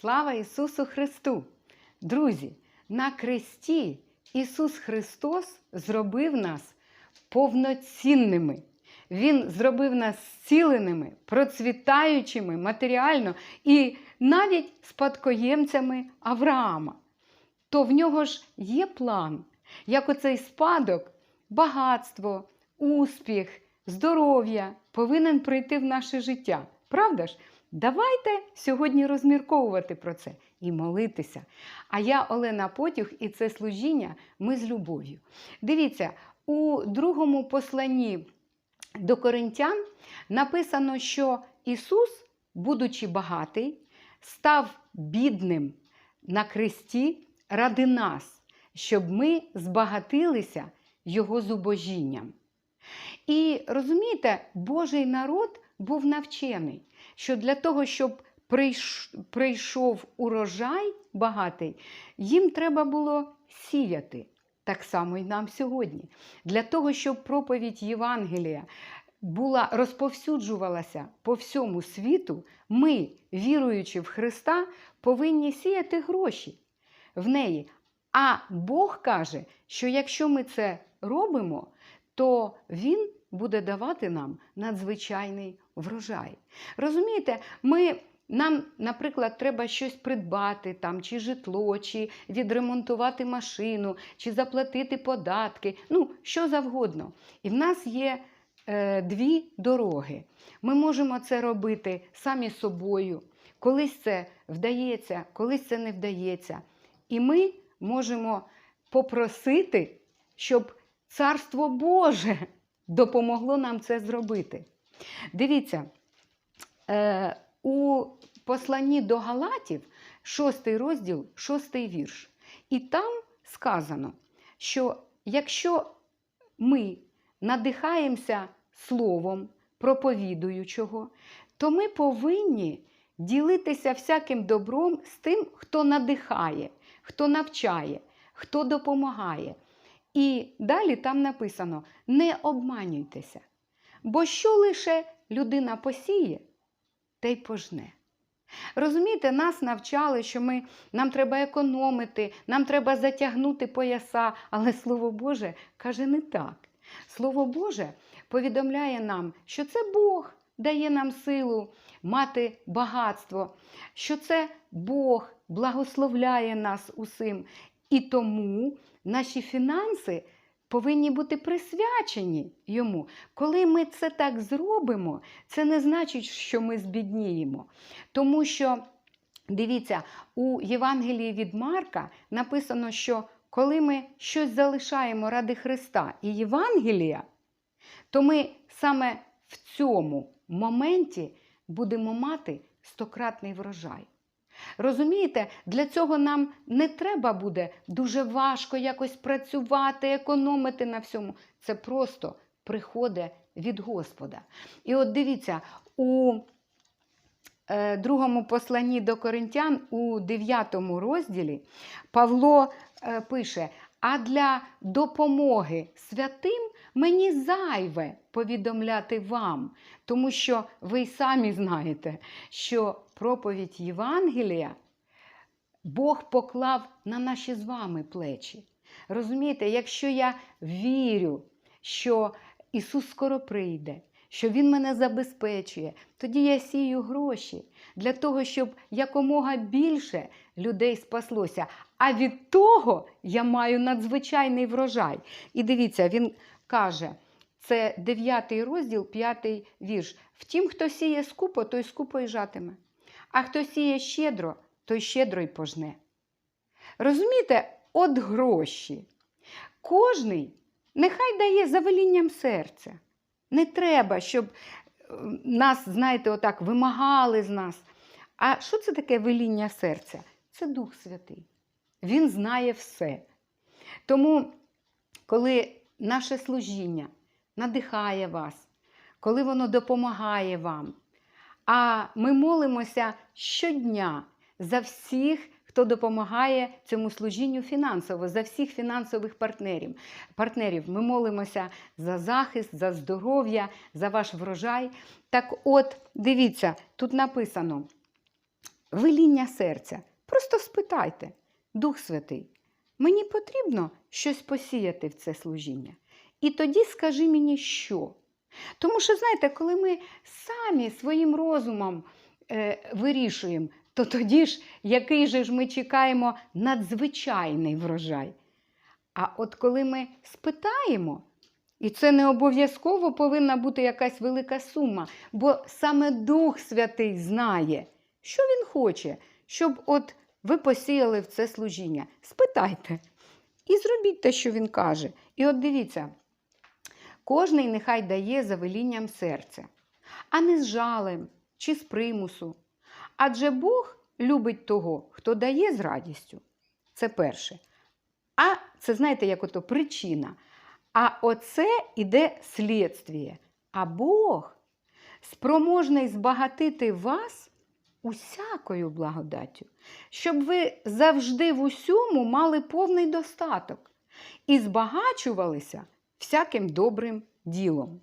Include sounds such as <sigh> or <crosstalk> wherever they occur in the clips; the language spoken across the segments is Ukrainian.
Слава Ісусу Христу! Друзі, на кресті Ісус Христос зробив нас повноцінними. Він зробив нас зціленими, процвітаючими матеріально і навіть спадкоємцями Авраама. То в нього ж є план, як оцей спадок, багатство, успіх, здоров'я повинен прийти в наше життя. Правда ж? Давайте сьогодні розмірковувати про це і молитися. А я, Олена Потюх, і це служіння ми з любов'ю. Дивіться, у другому посланні до коринтян написано, що Ісус, будучи багатий, став бідним на кресті ради нас, щоб ми збагатилися Його зубожінням. І розумієте, Божий народ був навчений, що для того, щоб прийшов урожай багатий, їм треба було сіяти. Так само і нам сьогодні. Для того, щоб проповідь Євангелія була, розповсюджувалася по всьому світу, ми, віруючи в Христа, повинні сіяти гроші в неї. А Бог каже, що якщо ми це робимо, то Він буде давати нам надзвичайний врожай. Розумієте, ми. Нам, наприклад, треба щось придбати, там, чи житло, чи відремонтувати машину, чи заплатити податки, ну, що завгодно. І в нас є е, дві дороги. Ми можемо це робити самі собою. Колись це вдається, колись це не вдається. І ми можемо попросити, щоб Царство Боже допомогло нам це зробити. Дивіться, е, у посланні до Галатів, 6 розділ, 6 вірш. І там сказано, що якщо ми надихаємося словом, проповідуючого, то ми повинні ділитися всяким добром з тим, хто надихає, хто навчає, хто допомагає. І далі там написано: не обманюйтеся, бо що лише людина посіє, те й пожне. Розумієте, нас навчали, що ми, нам треба економити, нам треба затягнути пояса, але Слово Боже каже не так. Слово Боже повідомляє нам, що це Бог дає нам силу мати багатство, що це Бог благословляє нас усім. І тому наші фінанси повинні бути присвячені йому. Коли ми це так зробимо, це не значить, що ми збідніємо. Тому що, дивіться, у Євангелії від Марка написано, що коли ми щось залишаємо ради Христа і Євангелія, то ми саме в цьому моменті будемо мати стократний врожай. Розумієте, для цього нам не треба буде дуже важко якось працювати, економити на всьому. Це просто приходить від Господа. І от дивіться, у е, другому посланні до Коринтян, у 9 розділі, Павло е, пише: а для допомоги святим мені зайве повідомляти вам, тому що ви самі знаєте, що проповідь Євангелія Бог поклав на наші з вами плечі. Розумієте, якщо я вірю, що Ісус скоро прийде, що Він мене забезпечує, тоді я сію гроші для того, щоб якомога більше людей спаслося. А від того я маю надзвичайний врожай. І дивіться, він каже, це 9 розділ, 5 вірш. Втім, хто сіє скупо, той скупо й жатиме. А хто сіє щедро, той щедро й пожне. Розумієте, от гроші. Кожний нехай дає за велінням серця. Не треба, щоб е, нас, знаєте, отак вимагали з нас. А що це таке веління серця? Це Дух Святий. Він знає все. Тому, коли наше служіння надихає вас, коли воно допомагає вам, а ми молимося щодня за всіх, хто допомагає цьому служінню фінансово, за всіх фінансових партнерів. партнерів. Ми молимося за захист, за здоров'я, за ваш врожай. Так от, дивіться, тут написано. веління серця. Просто спитайте, Дух Святий, мені потрібно щось посіяти в це служіння. І тоді скажи мені, що. Тому що, знаєте, коли ми самі своїм розумом е, вирішуємо, то тоді ж який же ж ми чекаємо надзвичайний врожай. А от коли ми спитаємо, і це не обов'язково повинна бути якась велика сума, бо саме Дух Святий знає, що Він хоче, щоб от ви посіяли в це служіння. Спитайте і зробіть те, що він каже. І от дивіться, кожний нехай дає за велінням серця, а не з жалем чи з примусу. Адже Бог любить того, хто дає з радістю. Це перше. А це знаєте, як ото причина. А оце іде слідствіє. А Бог спроможний збагатити вас усякою благодаттю, щоб ви завжди в усьому мали повний достаток і збагачувалися всяким добрим ділом.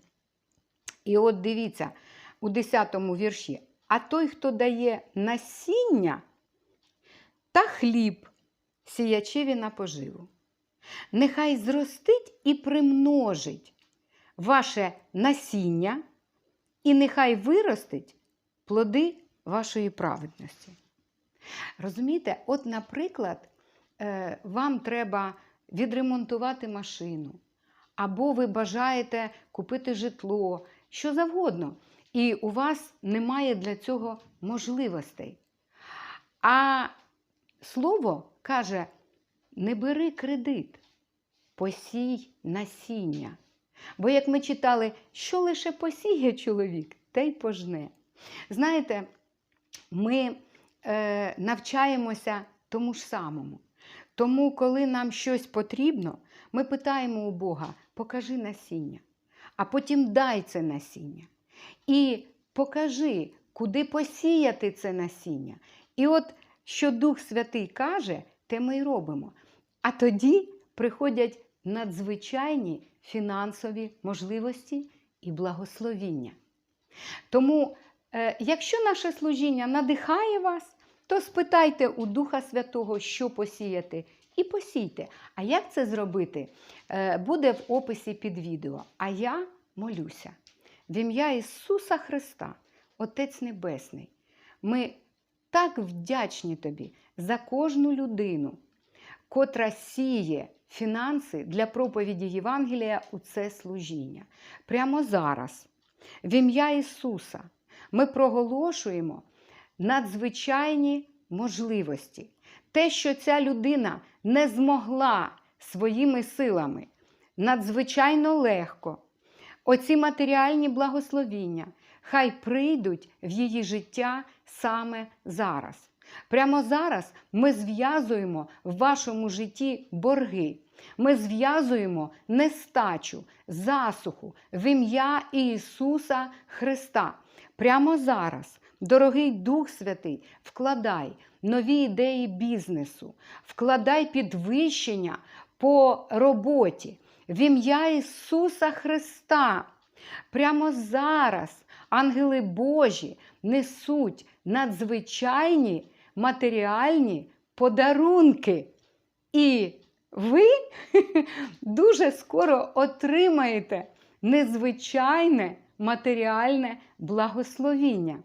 І от дивіться у 10 вірші: а той, хто дає насіння та хліб, сіячеві на поживу. Нехай зростить і примножить ваше насіння, і нехай виростить плоди вашої праведності. Розумієте, от, наприклад, е, вам треба відремонтувати машину, або ви бажаєте купити житло, що завгодно, і у вас немає для цього можливостей. А слово каже: не бери кредит, посій насіння. Бо, як ми читали, що лише посіє чоловік, те й пожне. Знаєте, ми е, навчаємося тому ж самому. Тому, коли нам щось потрібно, ми питаємо у Бога, покажи насіння, а потім дай це насіння. І покажи, куди посіяти це насіння. І от що Дух Святий каже, те ми й робимо. А тоді приходять надзвичайні фінансові можливості і благословіння. Тому, е, якщо наше служіння надихає вас, то спитайте у Духа Святого, що посіяти, і посійте. А як це зробити, е, буде в описі під відео. А я молюся в ім'я Ісуса Христа, Отець Небесний. Ми так вдячні тобі за кожну людину, котра сіє фінанси для проповіді Євангелія у це служіння. Прямо зараз, в ім'я Ісуса, ми проголошуємо надзвичайні можливості. Те, що ця людина не змогла своїми силами, надзвичайно легко. Оці матеріальні благословіння хай прийдуть в її життя саме зараз. Прямо зараз ми зв'язуємо в вашому житті борги. Ми зв'язуємо нестачу, засуху в ім'я Ісуса Христа. Прямо зараз, дорогий Дух Святий, вкладай нові ідеї бізнесу, вкладай підвищення по роботі в ім'я Ісуса Христа. Прямо зараз ангели Божі несуть надзвичайні матеріальні подарунки. І ви <laughs> дуже скоро отримаєте незвичайне матеріальне благословіння.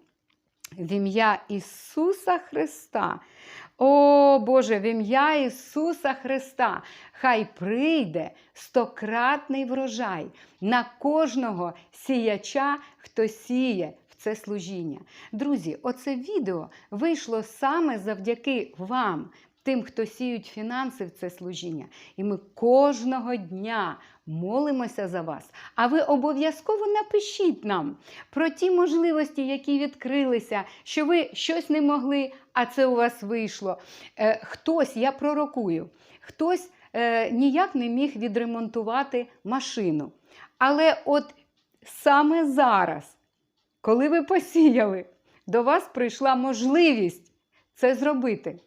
В ім'я Ісуса Христа. О Боже, в ім'я Ісуса Христа, хай прийде стократний врожай на кожного сіяча, хто сіє в це служіння. Друзі, оце відео вийшло саме завдяки вам, тим, хто сіють фінанси в це служіння. І ми кожного дня молимося за вас. А ви обов'язково напишіть нам про ті можливості, які відкрилися, що ви щось не могли, а це у вас вийшло. Е, хтось, я пророкую, хтось е, ніяк не міг відремонтувати машину. Але от саме зараз, коли ви посіяли, до вас прийшла можливість це зробити.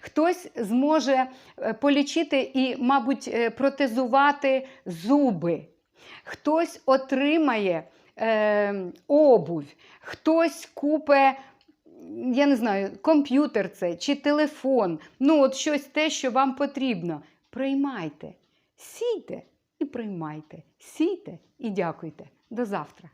Хтось зможе е, полічити і, мабуть, е, протезувати зуби. Хтось отримає е, обувь, хтось купе я не знаю, комп'ютер це чи телефон, ну от щось те, що вам потрібно. Приймайте, сійте і приймайте, сійте і дякуйте. До завтра.